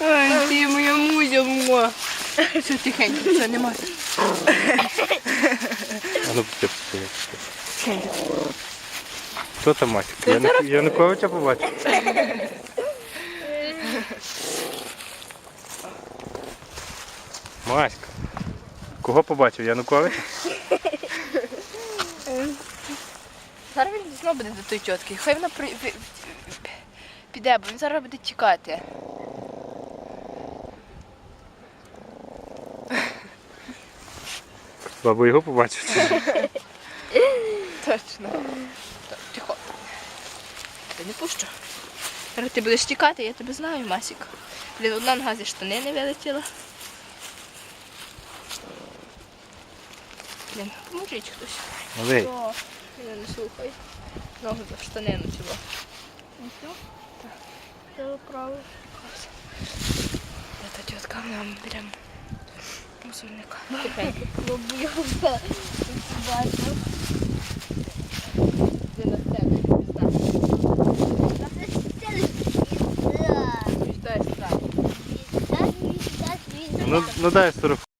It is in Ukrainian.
Ой, ти моя музя, мо. Все тихенько, все, нема. А ну. Тихенько. Хто там Масік? Яну- Януковича побачив? Маська. Кого побачив? Януковича? Зараз він знову буде до той тітки. Хай вона при... піде, бо він зараз буде тікати. Бабу його побачив. Точно. Так, тихо. Я не пущу. Зараз ти будеш тікати, я тебе знаю, Масік. Блін, одна нога зі штани не вилетіла. Блін, поможіть хтось. Малий. О, мене не слухай. Ногу за штанину Все? Да. Левый, правый. Эта тетка нам прям мусорник. Побуялся. Ну, ну дай сыров.